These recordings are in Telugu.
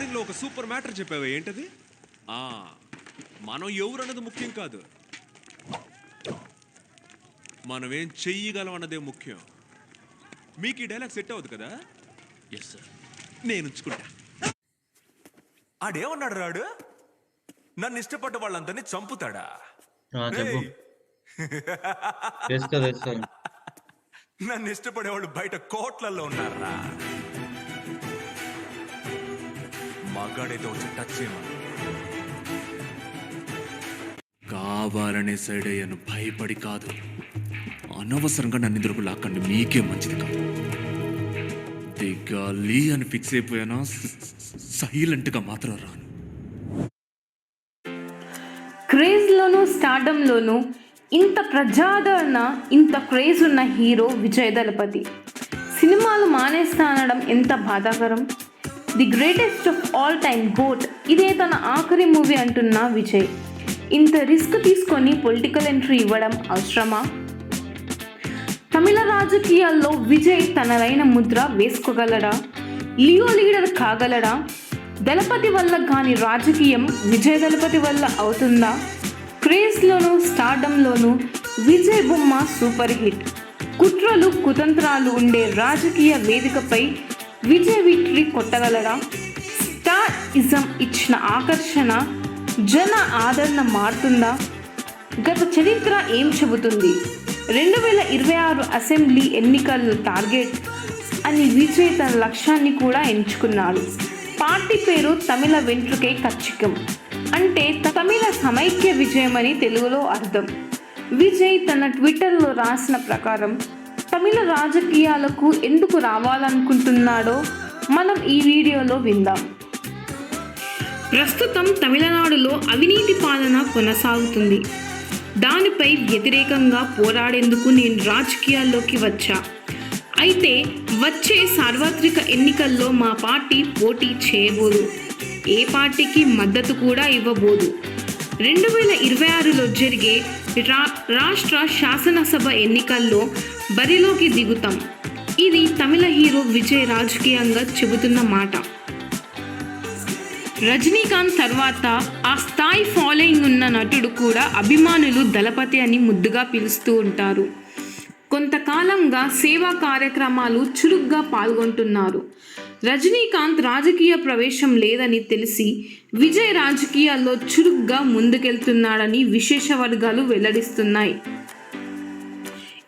ఓపెనింగ్లో ఒక సూపర్ మ్యాటర్ చెప్పావు ఏంటది? ఆ మనం ఎవరు అన్నది ముఖ్యం కాదు. మనం ఏం చెయ్యగలం అన్నదే ముఖ్యం. మీకు ఈ డైలాగ్ సెట్ అవ్వదు కదా? ఎస్ సార్ నేను ఉంచుకుంటా. ఆడేమన్నాడు రాడు? నన్ను ఇష్టపడ్డ వాళ్ళందరినీ చంపుతాడా? చెప్పు. నన్ను ఇష్టపడే వాళ్ళు బయట కోట్లలో ఉన్నారా? మగాడైతే వచ్చి టచ్ చేయమని. కావాలనే సైడ్ అయ్యాను భయపడి కాదు. అనవసరంగా నన్ను ఇద్దరు లాక్కండి మీకే మంచిది కాదు. దిగాలి అని ఫిక్స్ అయిపోయానా? సైలెంట్గా మాత్రం రాను క్రేజ్లోను స్టార్డంలోను ఇంత ప్రజాదరణ ఇంత క్రేజ్ ఉన్న హీరో విజయ్ దళపతి సినిమాలు మానేస్తా అనడం ఎంత బాధాకరం the greatest of all time GOAT ఇదే తన ఆఖరి మూవీ అంటున్న విజయ్. ఇంత రిస్క్ తీసుకొని పొలిటికల్ ఎంట్రీ ఇవ్వడం అవసరమా? తమిళ రాజకీయాల్లో విజయ్ తనదైన ముద్ర వేసుకోగలడా? Leo leader కాగలడా? దళపతి వల్ల కాని రాజకీయం విజయ్ దళపతి వల్ల అవుతుందా? క్రేజ్లోను స్టార్డంలోను విజయ్ బొమ్మ సూపర్ హిట్. కుట్రలు కుతంత్రాలు ఉండే రాజకీయ వేదికపై విజయ్ విక్టరీ కొట్టగలరా? స్టార్ ఇజం ఇచ్చిన ఆకర్షణ జన ఆదరణ మారుతుందా? గత చరిత్ర ఏం చెబుతుంది? రెండు వేల ఇరవై ఆరు అసెంబ్లీ ఎన్నికల టార్గెట్ అని విజయ్ తన లక్ష్యాన్ని కూడా ఎంచుకున్నాడు. పార్టీ పేరు తమిళ వెంట్రుకే కచ్చికం. అంటే తమిళ సమైక్య విజయం అని తెలుగులో అర్థం. విజయ్ తన ట్విట్టర్లో రాసిన ప్రకారం తమిళ రాజకీయాలకు ఎందుకు రావాలనుకుంటున్నాడో మనం ఈ వీడియోలో విందాం. ప్రస్తుతం తమిళనాడులో అవినీతి పాలన కొనసాగుతుంది. దానిపై వ్యతిరేకంగా పోరాడేందుకు నేను రాజకీయాల్లోకి వచ్చా. అయితే వచ్చే సార్వత్రిక ఎన్నికల్లో మా పార్టీ పోటీ చేయబోదు. ఏ పార్టీకి మద్దతు కూడా ఇవ్వబోదు. రెండు వేల ఇరవై ఆరులో జరిగే రా రాష్ట్ర శాసనసభ ఎన్నికల్లో బరిలోకి దిగుతాం. ఇది తమిళ హీరో విజయ్ రాజకీయంగా చెబుతున్న మాట. రజనీకాంత్ తర్వాత ఆ స్థాయి ఫాలోయింగ్ ఉన్న నటుడు కూడా అభిమానులు దళపతి అని ముద్దుగా పిలుస్తూ ఉంటారు. కొంతకాలంగా సేవా కార్యక్రమాలు చురుగ్గా పాల్గొంటున్నారు. రజనీకాంత్ రాజకీయ ప్రవేశం లేదని తెలిసి విజయ్ రాజకీయాల్లో చురుగ్గా ముందుకెళ్తున్నాడని విశేష వర్గాలు వెల్లడిస్తున్నాయి.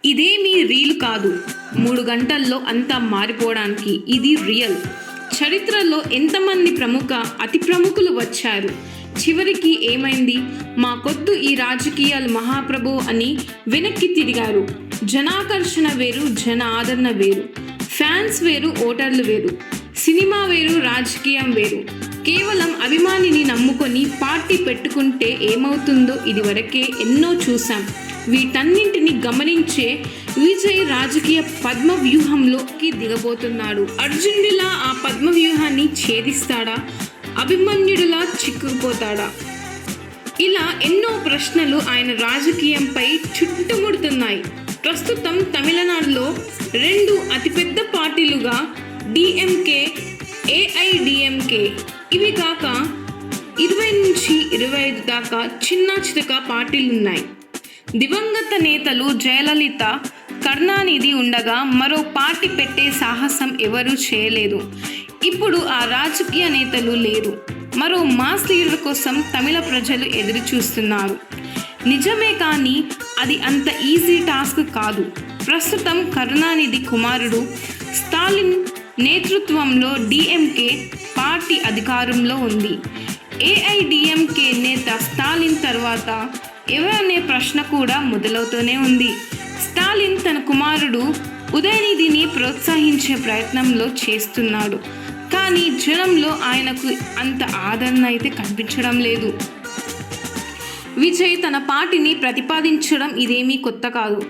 ఇదేమీ రీల్ కాదు. మూడు గంటల్లో అంతా మారిపోవడానికి ఇది రియల్. చరిత్రలో ఎంతమంది ప్రముఖ అతి ప్రముఖులు వచ్చారు? చివరికి ఏమైంది? మా మాకొద్దు ఈ రాజకీయాలు మహాప్రభు అని వెనక్కి తిరిగారు. జనాకర్షణ వేరు జన ఆదరణ వేరు. ఫ్యాన్స్ వేరు ఓటర్లు వేరు. సినిమా వేరు రాజకీయం వేరు. కేవలం అభిమానిని నమ్ముకొని పార్టీ పెట్టుకుంటే ఏమవుతుందో ఇదివరకే ఎన్నో చూశాం. వీటన్నింటిని గమనించే విజయ్ రాజకీయ పద్మ వ్యూహంలోకి దిగబోతున్నాడు. అర్జునుడిలా ఆ పద్మ వ్యూహాన్ని ఛేదిస్తాడా? అభిమన్యుడిలా చిక్కుకుపోతాడా? ఇలా ఎన్నో ప్రశ్నలు ఆయన రాజకీయంపై చుట్టుముడుతున్నాయి. ప్రస్తుతం తమిళనాడులో రెండు అతిపెద్ద పార్టీలుగా డిఎంకే ఏఐడిఎంకే ఇవి కాక ఇరవై నుంచి ఇరవై ఐదు దాకా చిన్న చితక పార్టీలు ఉన్నాయి దివంగత నేతలు జయలలిత కరుణానిధి ఉండగా మరో పార్టీ పెట్టే సాహసం ఎవరూ చేయలేదు. ఇప్పుడు ఆ రాజకీయ నేతలు లేరు. మరో మాస్ లీడర్ కోసం తమిళ ప్రజలు ఎదురు చూస్తున్నారు నిజమే కానీ అది అంత ఈజీ టాస్క్ కాదు. ప్రస్తుతం కరుణానిధి కుమారుడు స్టాలిన్ నేతృత్వంలో డిఎంకే పార్టీ అధికారంలో ఉంది. ఏఐడిఎంకే నేత స్టాలిన్ తర్వాత ఎవరనే ప్రశ్న కూడా మొదలవుతూనే ఉంది. స్టాలిన్ తన కుమారుడు ఉదయనిధిని ప్రోత్సహించే ప్రయత్నంలో చేస్తున్నాడు. కానీ జనంలో ఆయనకు అంత ఆదరణ అయితే కనిపించడం లేదు. విజయ్ తన పార్టీని ప్రతిపాదించడం ఇదేమీ కొత్త కాదు.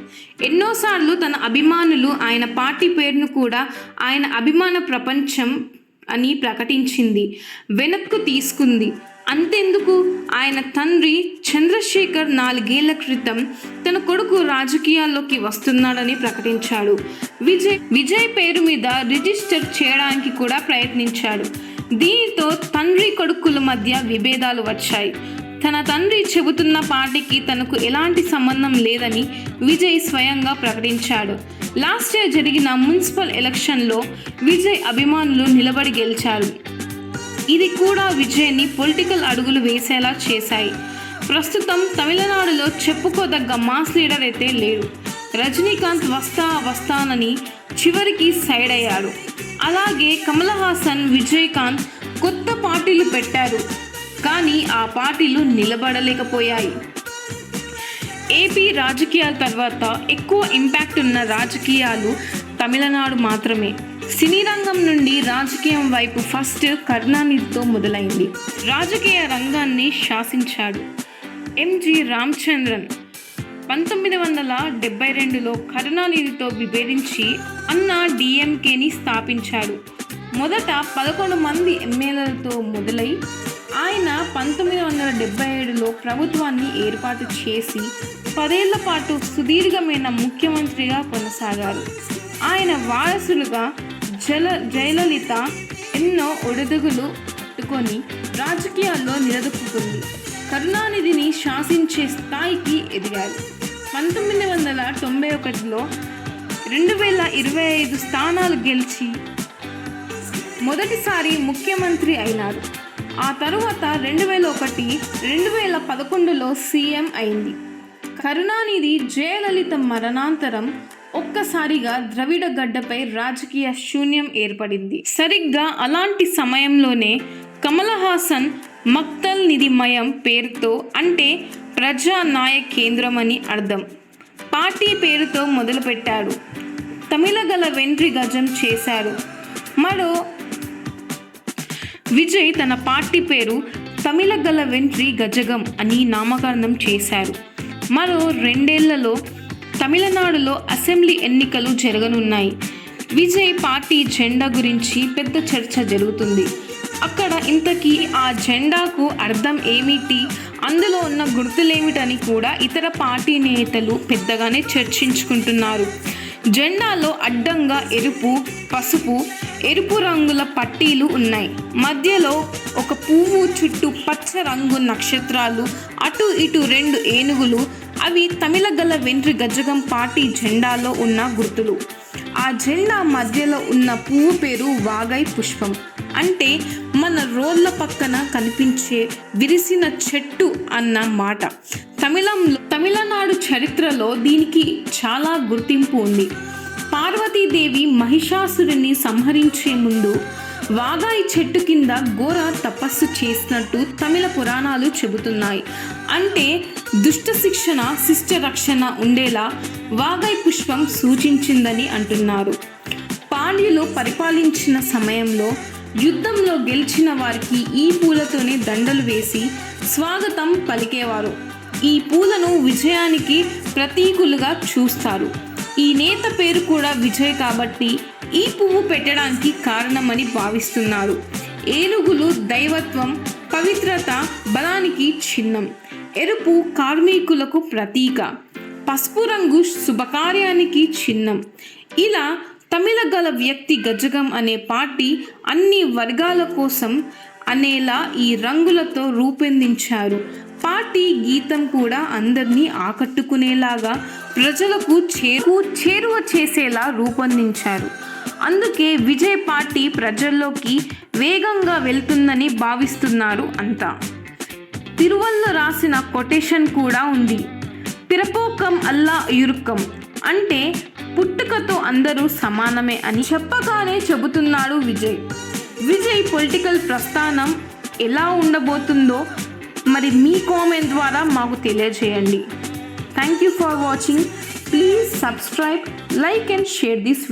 ఎన్నోసార్లు తన అభిమానులు ఆయన పార్టీ పేరును కూడా ఆయన అభిమాన ప్రపంచం అని ప్రకటించింది వెనక్కు తీసుకుంది. అంతెందుకు? ఆయన తండ్రి చంద్రశేఖర్ నాలుగేళ్ళ క్రితం తన కొడుకు రాజకీయాల్లోకి వస్తున్నాడని ప్రకటించాడు. విజయ్ విజయ్ పేరు మీద రిజిస్టర్ చేయడానికి కూడా ప్రయత్నించాడు. దీనితో తండ్రి కొడుకుల మధ్య విభేదాలు వచ్చాయి. తన తండ్రి చెబుతున్న పార్టీకి తనకు ఎలాంటి సంబంధం లేదని విజయ్ స్వయంగా ప్రకటించాడు. లాస్ట్ ఇయర్ జరిగిన మున్సిపల్ ఎలక్షన్లో విజయ్ అభిమానులు నిలబడి గెలిచారు. ఇది కూడా విజయ్ని పొలిటికల్ అడుగులు వేసేలా చేశాయి. ప్రస్తుతం తమిళనాడులో చెప్పుకోదగ్గ మాస్ లీడర్ అయితే లేడు. రజనీకాంత్ వస్తా వస్తానని చివరికి సైడ్ అయ్యాడు. అలాగే కమల్ హాసన్ విజయకాంత్ కొత్త పార్టీలు పెట్టారు. కానీ ఆ పార్టీలు నిలబడలేకపోయాయి. ఏపీ రాజకీయాల తర్వాత ఎక్కువ ఇంపాక్ట్ ఉన్న రాజకీయాలు తమిళనాడు మాత్రమే. సినీ రంగం నుండి రాజకీయం వైపు ఫస్ట్ కరుణానిధితో మొదలైంది. రాజకీయ రంగాన్ని శాసించాడు ఎంజి రామచంద్రన్. పంతొమ్మిది వందల డెబ్బై రెండులో కరుణానిధితో విభేదించి అన్న డిఎంకేని స్థాపించాడు. మొదట పదకొండు మంది ఎమ్మెల్యేలతో మొదలై పంతొమ్మిది వందల డెబ్బై ఏడులో ప్రభుత్వాన్ని ఏర్పాటు చేసి పదేళ్ళ పాటు సుదీర్ఘమైన ముఖ్యమంత్రిగా కొనసాగారు. ఆయన వారసులుగా జల జయలలిత ఎన్నో ఒడిదుగులు పట్టుకొని రాజకీయాల్లో నిలదొక్కుంది కరుణానిధిని శాసించే స్థాయికి ఎదిగారు. పంతొమ్మిది వందల తొంభై ఒకటిలో రెండు వేల ఇరవై ఐదు స్థానాలు గెలిచి మొదటిసారి ముఖ్యమంత్రి అయినారు. ఆ తరువాత రెండు వేల ఒకటి రెండు వేల పదకొండులో సీఎం అయింది. కరుణానిధి జయలలిత మరణాంతరం ఒక్కసారిగా ద్రవిడ గడ్డపై రాజకీయ శూన్యం ఏర్పడింది. సరిగ్గా అలాంటి సమయంలోనే కమల్ హాసన్ మక్తల్ నిధిమయం పేరుతో అంటే ప్రజానాయ కేంద్రం అని అర్థం. పార్టీ పేరుతో మొదలుపెట్టాడు. తమిళగల వెంట్రి గజం చేశారు. మరో విజయ్ తన పార్టీ పేరు తమిళ గల వెంట్రి గజగం అని నామకరణం చేశారు. మరో రెండేళ్ళలో తమిళనాడులో అసెంబ్లీ ఎన్నికలు జరగనున్నాయి. విజయ్ పార్టీ జెండా గురించి పెద్ద చర్చ జరుగుతుంది. అక్కడ ఇంతకీ ఆ జెండాకు అర్థం ఏమిటి? అందులో ఉన్న గుర్తులేమిటని కూడా ఇతర పార్టీ నేతలు పెద్దగానే చర్చించుకుంటున్నారు. జెండాలో అడ్డంగా ఎరుపు పసుపు ఎరుపు రంగుల పట్టీలు ఉన్నాయి. మధ్యలో ఒక పువ్వు చుట్టూ పచ్చ రంగు నక్షత్రాలు అటు ఇటు రెండు ఏనుగులు. అవి తమిళ గల వెంట్రి గజగం పార్టీ జెండాలో ఉన్న గుర్తులు. ఆ జెండా మధ్యలో ఉన్న పువ్వు పేరు వాగై పుష్పం. అంటే మన రోడ్ల పక్కన కనిపించే విరిసిన చెట్టు అన్న మాట. తమిళంలో తమిళనాడు చరిత్రలో దీనికి చాలా గుర్తింపు ఉంది. పార్వతీదేవి మహిషాసురుని సంహరించే ముందు వాగాయి చెట్టు కింద ఘోర తపస్సు చేసినట్టు తమిళ పురాణాలు చెబుతున్నాయి. అంటే దుష్ట శిక్షణ శిష్ట రక్షణ ఉండేలా వాగాయి పుష్పం సూచించిందని అంటున్నారు. పాండ్యులు పరిపాలించిన సమయంలో యుద్ధంలో గెలిచిన వారికి ఈ పూలతోనే దండలు వేసి స్వాగతం పలికేవారు. ఈ పూలను విజయానికి ప్రతీకులుగా చూస్తారు. ఈ నేత పేరు కూడా విజయ్ కాబట్టి ఈ పువ్వు పెట్టడానికి కారణమని భావిస్తున్నారు. ఏనుగులు దైవత్వం పవిత్రత బలానికి చిహ్నం ఎరుపు కార్మికులకు ప్రతీక పసుపు రంగు శుభకార్యానికి చిహ్నం. ఇలా తమిళ గల వ్యక్తి గజగం అనే పార్టీ అన్ని వర్గాల కోసం అనేలా ఈ రంగులతో రూపొందించారు. పార్టీ గీతం కూడా అందరినీ ఆకట్టుకునేలాగా ప్రజలకు చేరు చేరువ చేసేలా రూపొందించారు. అందుకే విజయ్ పార్టీ ప్రజల్లోకి వేగంగా వెళ్తుందని భావిస్తున్నారు అంతా. తిరువల్లో రాసిన కొటేషన్ కూడా ఉంది. పిరపోకం అల్లా ఇరుక్కం. అంటే పుట్టుకతో అందరూ సమానమే అని చెప్పగానే చెబుతున్నాడు విజయ్. విజయ్ పొలిటికల్ ప్రస్థానం ఎలా ఉండబోతుందో మరి మీ కామెంట్ ద్వారా మాకు తెలియజేయండి. Thank you for watching please subscribe like and share this